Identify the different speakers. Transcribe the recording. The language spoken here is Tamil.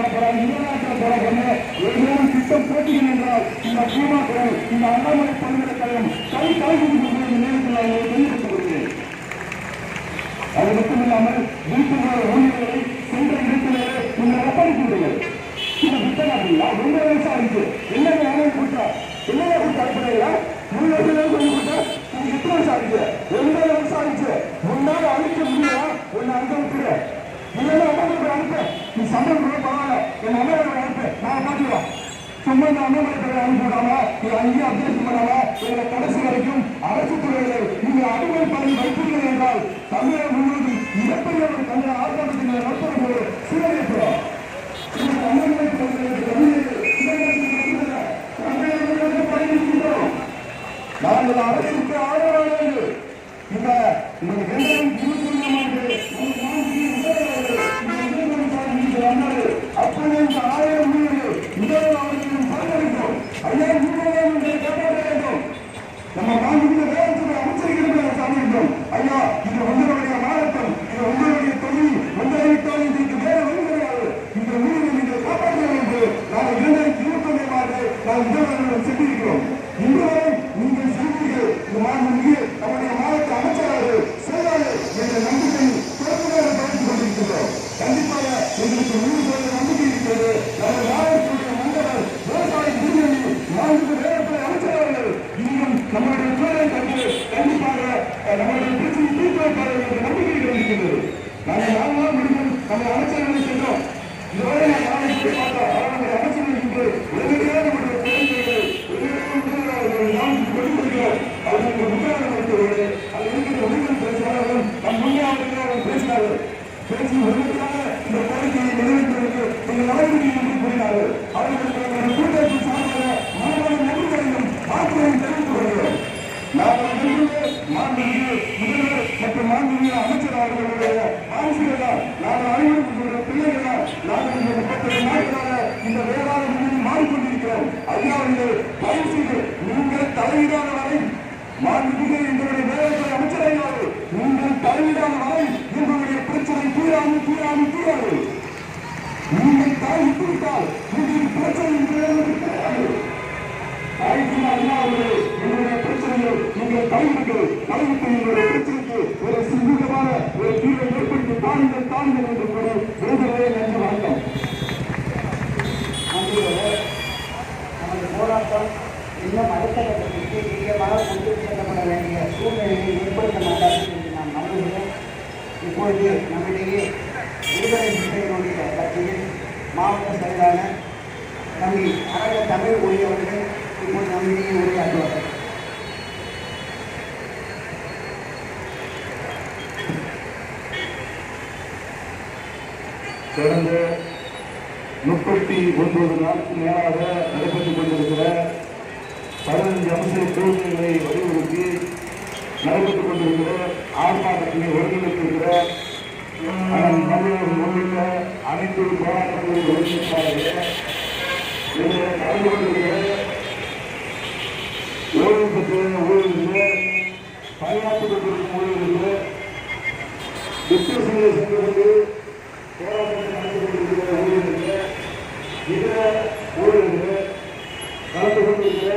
Speaker 1: போடப்படாது நிர்வாகத்தில் போடப்படல எவ்வளவு திட்டம் போட்டிகள் என்றால் இந்த சீமாக்குரல் இந்த அண்ணாமலை பல்கலைக்கழகம் கை காய்கறி நேரத்தில் அவர்களை வெளியிட்டு அது மட்டும் இல்லாமல் வீட்டுள்ள ஊழியர்களை சென்ற இடத்திலேயே நீங்கள் ஒப்படைக்கிறீர்கள் இது புத்தகங்களா ரொம்ப வயசா இருக்கு எல்லாமே யாரும் கொடுத்தா எல்லாமே கொடுத்தா முன்னாடி சொல்லி கொடுத்தா எத்தனை வருஷம் ஆகுது நீ சம்பளம் கூட பரவாயில்ல. என் அம்மா அனுப்பு நான் பாத்துக்கலாம் சும்மா இந்த அண்ணாமலை பேரை அனுப்பிவிடாம நீ அங்கேயே அப்டேஷன் பண்ணாம எங்களை கடைசி வரைக்கும் அரசு துறைகளை நீங்கள் அனுமதி பணி வைப்பீர்கள் என்றால் தமிழகம் முழுவதும் மிகப்பெரிய ஒரு தமிழ் ஆர்ப்பாட்டத்தில் நடத்தும் ஒரு சீரழிக்கிறோம் நாங்கள் அரசுக்கு ஆதரவாக இந்த இந்த இரண்டாயிரத்தி இருபத்தி ஒன்றாம் ஆண்டு அப்போது ஆயிரம் ஊழியர்கள் முதல் அவர்களும் பங்களிக்கும் ஐயா ஊழியர்கள் என்று வேண்டும் நம்ம மாண்புமிகு வேளாண்துறை அமைச்சர்களுக்கு சாதிக்கிறோம் ஐயா இது உங்களுடைய மாவட்டம் இது உங்களுடைய தொழில் உங்களை விட்டால் இன்றைக்கு வேறு வழி கிடையாது இந்த ஊழியரை நீங்கள் காப்பாற்ற வேண்டும். நாங்கள் இரண்டாயிரத்தி இருபத்தி ஒன்றாம் ஆண்டு நாம் முதல்வர்களிடம் சென்றிருக்கிறோம். மற்றும் மாண்புமிகு அமைச்சர் அவர்களுடைய ஆசிரியர்கள் நாங்கள் அனைவருக்கும் பிள்ளைகளால் நாங்கள் நீங்கள் வரை மாண்புமிகு எங்களுடைய வேளாண் அமைச்சரையாவது நீங்கள் தலையிடாத வரை எங்களுடைய பிரச்சனை தீராமல் தீராமல் தீராது. நீங்கள் தலையிட்டு விட்டால் உங்களுக்கு பிரச்சனை கிடையாது. எங்களுடைய பிரச்சனையை நீங்கள் கைவிட்டு கைவிட்டு எங்களுடைய பிரச்சனைக்கு ஒரு சுமூகமான ஒரு தீர்வை ஏற்படுத்தி தாருங்கள் தாருங்கள் என்று
Speaker 2: தீவிரமாக வேண்டிய சூழ்நிலையை ஏற்படுத்த மாட்டார் என்று நான் நம்புகிறேன் இப்பொழுது நம்மிடையே விடுதலை சிந்தையினுடைய கட்சியில் மாவட்ட செயலாளர் தம்பி அரக தமிழ் ஒளியவர்கள் இப்போது நம்மிடையே உரையாற்றுவார்கள்
Speaker 1: கடந்த முப்பத்தி ஒன்பது நாட்கள் மேலாக நடைபெற்றுக் கொண்டிருக்கிற பதினஞ்சு அம்ச கோரிக்கைகளை வலியுறுத்தி நடைபெற்றுக் கொண்டிருக்கிற ஆர்ப்பாட்டத்தினை ஒருங்கிணைத்திருக்கிற உள்ளிட்ட அனைத்து போராட்டங்களின் ஒருங்கிணைப்பாளர்களே இதில் நடந்து கொண்டிருக்கிற ஓய்வு பெற்ற ஊழலுக்கு பணியாற்றி கொண்டிருக்கும் ஊழலுக்கு டிஸ்கஷனில் சென்று நடந்து கொண்டிருக்கிற